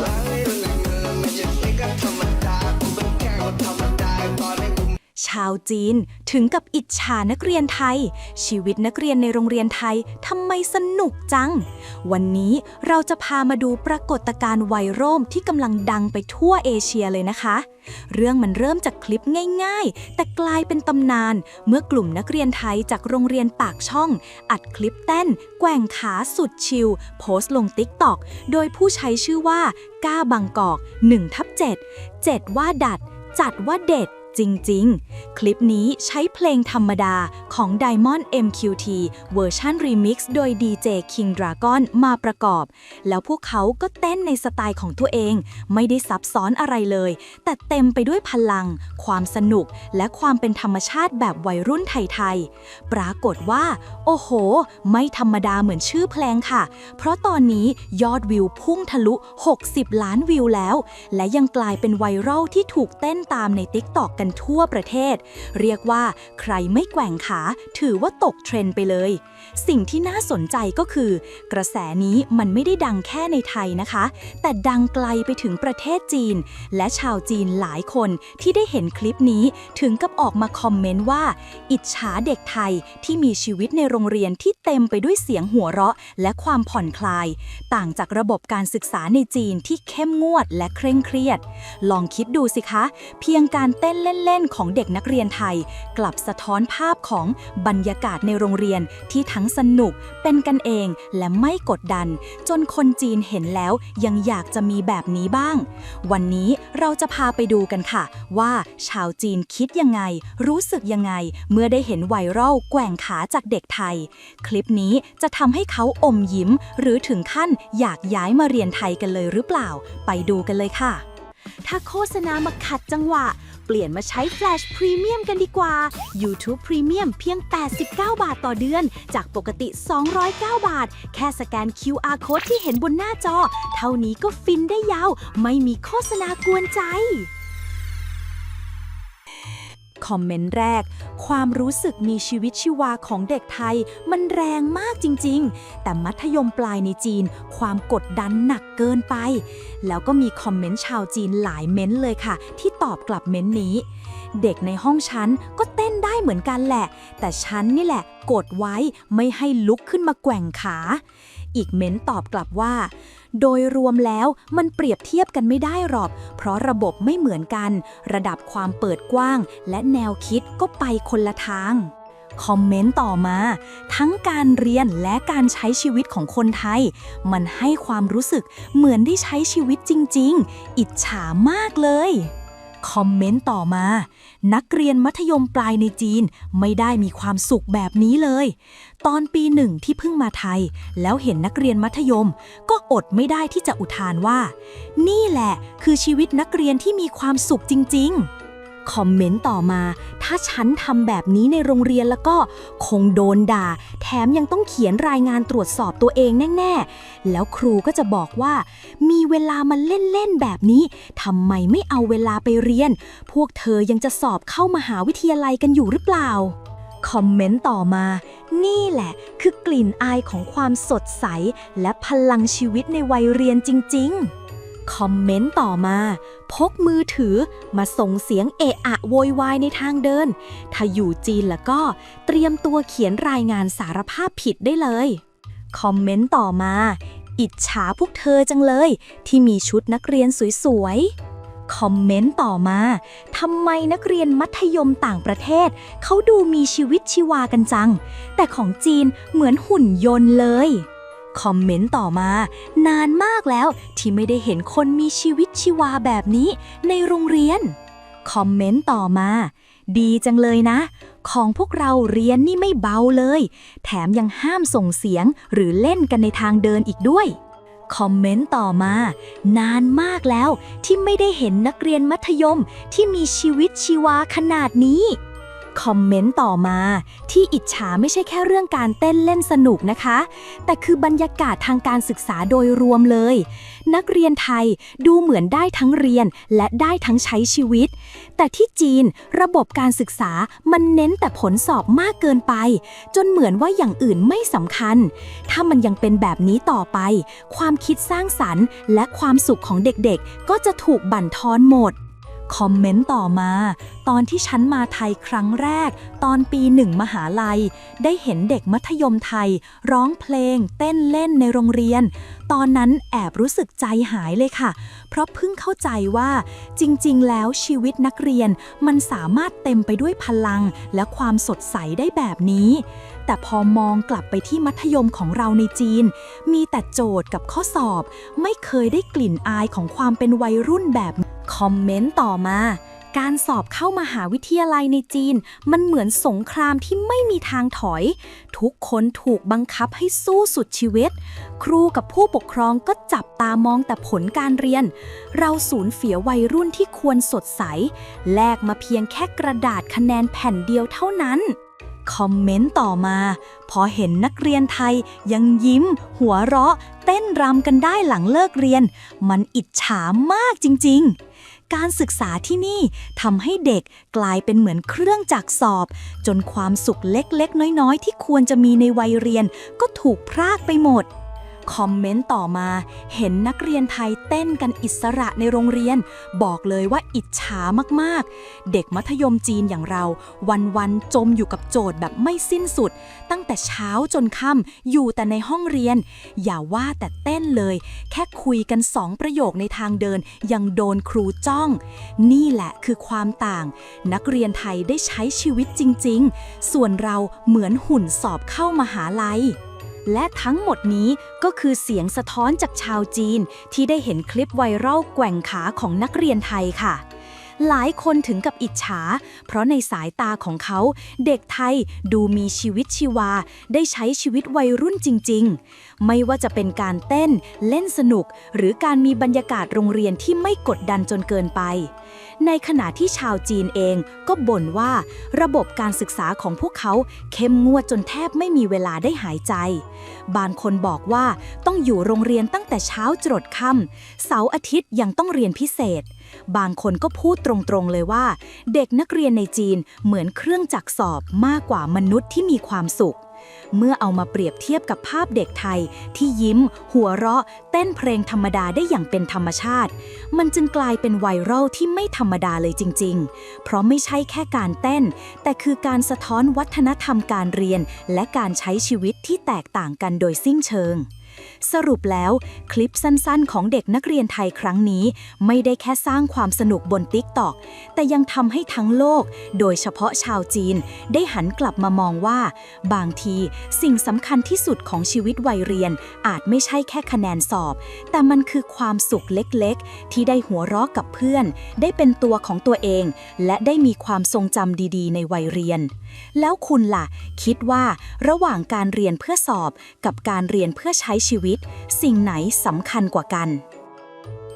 ฟั ชาวจีน ถึงกับอิจฉานักเรียนไทย ชีวิตนักเรียนในโรงเรียนไทยทำไมสนุกจัง วันนี้เราจะพามาดูปรากฏการณ์ไวรัลที่กำลังดังไปทั่วเอเชียเลยนะคะ เรื่องมันเริ่มจากคลิปง่าย ๆ แต่กลายเป็นตำนาน เมื่อกลุ่มนักเรียนไทยจากโรงเรียนปากช่อง อัดคลิปเต้น แกว่งขาสุดชิลโพสต์ลงติ๊กต็อกโดยผู้ใช้ชื่อว่าก้าบางกอก1ทับ7 7 ว่าดัด จัดว่าเด็ด จริง ๆ คลิปนี้ใช้เพลงธรรมดาของ Diamond MQT เวอร์ชันรีมิกซ์โดย DJ King Dragon มาประกอบ แล้วพวกเขาก็เต้นในสไตล์ของตัวเอง ไม่ได้ซับซ้อนอะไรเลย แต่เต็มไปด้วยพลัง ความสนุก และความเป็นธรรมชาติแบบวัยรุ่นไทย ๆ ปรากฏว่า โอ้โห ไม่ธรรมดาเหมือนชื่อเพลงค่ะ เพราะตอนนี้ยอดวิวพุ่งทะลุ 60 ล้านวิวแล้ว และยังกลายเป็นไวรัลที่ถูกเต้นตามใน TikTok กันทั่วประเทศ เรียกว่าใครไม่แกว่งขา ถือว่าตกเทรนด์ไปเลย สิ่งที่น่าสนใจก็คือ กระแสนี้มันไม่ได้ดังแค่ในไทยนะคะ แต่ดังไกลไปถึงประเทศจีน และชาวจีนหลายคนที่ได้เห็นคลิปนี้ถึงกับออกมาคอมเมนต์ว่า อิจฉาเด็กไทยที่มีชีวิตในโรงเรียนที่เต็มไปด้วยเสียงหัวเราะ และความผ่อนคลาย ต่างจากระบบการศึกษาในจีนที่เข้มงวดและเคร่งเครียด ลองคิดดูสิคะ เพียงการเต้นเล่นๆ ของเด็กนักเรียนไทย กลับสะท้อนภาพของบรรยากาศในโรงเรียนที่ทั้งสนุกเป็นกันเองและไม่กดดัน จนคนจีนเห็นแล้วยังอยากจะมีแบบนี้บ้าง วันนี้เราจะพาไปดูกันค่ะ ว่าชาวจีนคิดยังไง รู้สึกยังไง เมื่อได้เห็นไวรัลแกว่งขาจากเด็กไทย คลิปนี้จะทำให้เขาอมยิ้ม หรือถึงขั้นอยากย้ายมาเรียนไทยกันเลยหรือเปล่า ไปดูกันเลยค่ะ ถ้าโฆษณามาขัดจังหวะ เปลี่ยนมาใช้ Flash Premium กันดีกว่า YouTube Premium เพียง 89 บาทต่อเดือน จากปกติ 209 บาท แค่สแกน QR Code ที่เห็นบนหน้าจอ เท่านี้ก็ฟินได้ยาว ไม่มีโฆษณากวนใจ คอมเมนต์แรก ความรู้สึกมีชีวิตชีวาของเด็กไทย มันแรงมากจริง ๆ แต่มัธยมปลายในจีน ความกดดันหนักเกินไป แล้วก็มีคอมเมนต์ชาวจีนหลายเม้นต์เลยค่ะ ที่ตอบกลับเม้นต์นี้ เด็กในห้องฉันก็เต้นได้เหมือนกันแหละ แต่ฉันนี่แหละกดไว้ไม่ให้ลุกขึ้นมาแกว่งขา อีกเม้นต์ตอบกลับว่า โดยรวมแล้วมันเปรียบเทียบกันไม่ได้หรอก เพราะระบบไม่เหมือนกัน ระดับความเปิดกว้าง และแนวคิดก็ไปคนละทางคอมเมนต์ต่อมา ทั้งการเรียนและการใช้ชีวิตของคนไทย มันให้ความรู้สึกเหมือนได้ใช้ชีวิตจริง ๆ อิจฉามากเลย คอมเมนต์ต่อมา นักเรียนมัธยมปลายในจีนไม่ได้มีความสุขแบบนี้เลย ตอนปีหนึ่งที่เพิ่งมาไทย แล้วเห็นนักเรียนมัธยม ก็อดไม่ได้ที่จะอุทานว่า นี่แหละคือชีวิตนักเรียนที่มีความสุขจริง ๆ คอมเมนต์ต่อมา ถ้าฉันทำแบบนี้ในโรงเรียนแล้วก็คงโดนด่า แถมยังต้องเขียนรายงานตรวจสอบตัวเองแน่ ๆ แล้วครูก็จะบอกว่า มีเวลามาเล่น ๆ แบบนี้ทำไมไม่เอาเวลาไปเรียน พวกเธอยังจะสอบเข้ามหาวิทยาลัยกันอยู่หรือเปล่าคอมเมนต์ต่อมา นี่แหละคือกลิ่นอายของความสดใส และพลังชีวิตในวัยเรียนจริง ๆ คอมเมนต์ต่อมา พกมือถือมาส่งเสียงเอะอะโวยวายในทางเดิน ถ้าอยู่จีนแล้วก็เตรียมตัวเขียนรายงานสารภาพผิดได้เลย คอมเมนต์ต่อมา อิจฉาพวกเธอจังเลย ที่มีชุดนักเรียนสวยๆ คอมเมนต์ต่อมาทำไมนักเรียนมัธยมต่างประเทศ เขาดูมีชีวิตชีวากันจัง แต่ของจีนเหมือนหุ่นยนต์เลย คอมเมนต์ต่อมา นานมากแล้วที่ไม่ได้เห็นคนมีชีวิตชีวาแบบนี้ในโรงเรียน คอมเมนต์ต่อมา ดีจังเลยนะ ของพวกเราเรียนนี่ไม่เบาเลย แถมยังห้ามส่งเสียงหรือเล่นกันในทางเดินอีกด้วยคอมเมนต์ต่อมา นานมากแล้วที่ไม่ได้เห็นนักเรียนมัธยมที่มีชีวิตชีวาขนาดนี้ คอมเมนต์ต่อมา ที่อิจฉาไม่ใช่แค่เรื่องการเต้นเล่นสนุกนะคะ แต่คือบรรยากาศทางการศึกษาโดยรวมเลย นักเรียนไทยดูเหมือนได้ทั้งเรียนและได้ทั้งใช้ชีวิต แต่ที่จีนระบบการศึกษามันเน้นแต่ผลสอบมากเกินไป จนเหมือนว่าอย่างอื่นไม่สำคัญ ถ้ามันยังเป็นแบบนี้ต่อไป ความคิดสร้างสรรค์ และความสุขของเด็กๆ ก็จะถูกบั่นทอนหมด คอมเมนต์ต่อมา ตอนที่ฉันมาไทยครั้งแรก ตอนปีหนึ่งมหาลัย ได้เห็นเด็กมัธยมไทย ร้องเพลง เต้นเล่นในโรงเรียน ตอนนั้นแอบรู้สึกใจหายเลยค่ะ เพราะเพิ่งเข้าใจว่า จริง ๆ แล้วชีวิตนักเรียนมันสามารถเต็มไปด้วยพลัง และความสดใสได้แบบนี้ แต่พอมองกลับไปที่มัธยมของเราในจีน มีแต่โจทย์กับข้อสอบ ไม่เคยได้กลิ่นอายของความเป็นวัยรุ่นแบบ คอมเมนต์ต่อมา การสอบเข้ามาหาวิทยาลัยในจีน มันเหมือนสงครามที่ไม่มีทางถอย ทุกคนถูกบังคับให้สู้สุดชีวิต ครูกับผู้ปกครองก็จับตามองแต่ผลการเรียน เราสูญเสียวัยรุ่นที่ควรสดใส แลกมาเพียงแค่กระดาษคะแนนแผ่นเดียวเท่านั้นคอมเมนต์ต่อมา พอเห็นนักเรียนไทยยังยิ้ม หัวเราะ เต้นรำกันได้หลังเลิกเรียน มันอิจฉามากจริง ๆ การศึกษาที่นี่ทำให้เด็กกลายเป็นเหมือนเครื่องจักรสอบ จนความสุขเล็กๆ น้อยๆ ที่ควรจะมีในวัยเรียน ก็ถูกพรากไปหมด คอมเมนต์ต่อมา เห็นนักเรียนไทยเต้นกันอิสระในโรงเรียน บอกเลยว่าอิจฉามากๆ เด็กมัธยมจีนอย่างเรา วันๆจมอยู่กับโจทย์แบบไม่สิ้นสุด ตั้งแต่เช้าจนค่ำอยู่แต่ในห้องเรียน อย่าว่าแต่เต้นเลย แค่คุยกันสองประโยคในทางเดิน ยังโดนครูจ้อง นี่แหละคือความต่าง นักเรียนไทยได้ใช้ชีวิตจริง ๆ ส่วนเราเหมือนหุ่นสอบเข้ามหาลัย และทั้งหมดนี้ก็คือเสียงสะท้อนจากชาวจีน ที่ได้เห็นคลิปไวรัลแกว่งขาของนักเรียนไทยค่ะ หลายคนถึงกับอิจฉา เพราะในสายตาของเขา เด็กไทยดูมีชีวิตชีวา ได้ใช้ชีวิตวัยรุ่นจริง ๆ ไม่ว่าจะเป็นการเต้น เล่นสนุก หรือการมีบรรยากาศโรงเรียนที่ไม่กดดันจนเกินไป ในขณะที่ชาวจีนเองก็บ่นว่า ระบบการศึกษาของพวกเขาเข้มงวดจนแทบไม่มีเวลาได้หายใจ บางคนบอกว่าต้องอยู่โรงเรียนตั้งแต่เช้าจรดค่ำเสาร์อาทิตย์ยังต้องเรียนพิเศษ บางคนก็พูดตรงๆเลยว่า เด็กนักเรียนในจีนเหมือนเครื่องจักรสอบมากกว่ามนุษย์ที่มีความสุข เมื่อเอามาเปรียบเทียบกับภาพเด็กไทย ที่ยิ้ม หัวเราะ เต้นเพลงธรรมดาได้อย่างเป็นธรรมชาติ มันจึงกลายเป็นไวรัลที่ไม่ธรรมดาเลยจริง ๆ เพราะไม่ใช่แค่การเต้น แต่คือการสะท้อนวัฒนธรรมการเรียน และการใช้ชีวิตที่แตกต่างกันโดยสิ้นเชิง สรุปแล้ว คลิปสั้นๆ ของเด็กนักเรียนไทยครั้งนี้ ไม่ได้แค่สร้างความสนุกบนติ๊กตอกแต่ยังทำให้ทั้งโลก โดยเฉพาะชาวจีน ได้หันกลับมามองว่า บางทีสิ่งสำคัญที่สุดของชีวิตวัยเรียน อาจไม่ใช่แค่คะแนนสอบ แต่มันคือความสุขเล็กๆ ที่ได้หัวเราะกับเพื่อน ได้เป็นตัวของตัวเอง และได้มีความทรงจำดีๆ ในวัยเรียน แล้วคุณล่ะ คิดว่าระหว่างการเรียนเพื่อสอบ กับการเรียนเพื่อใช้ชีวิต สิ่งไหนสำคัญกว่ากัน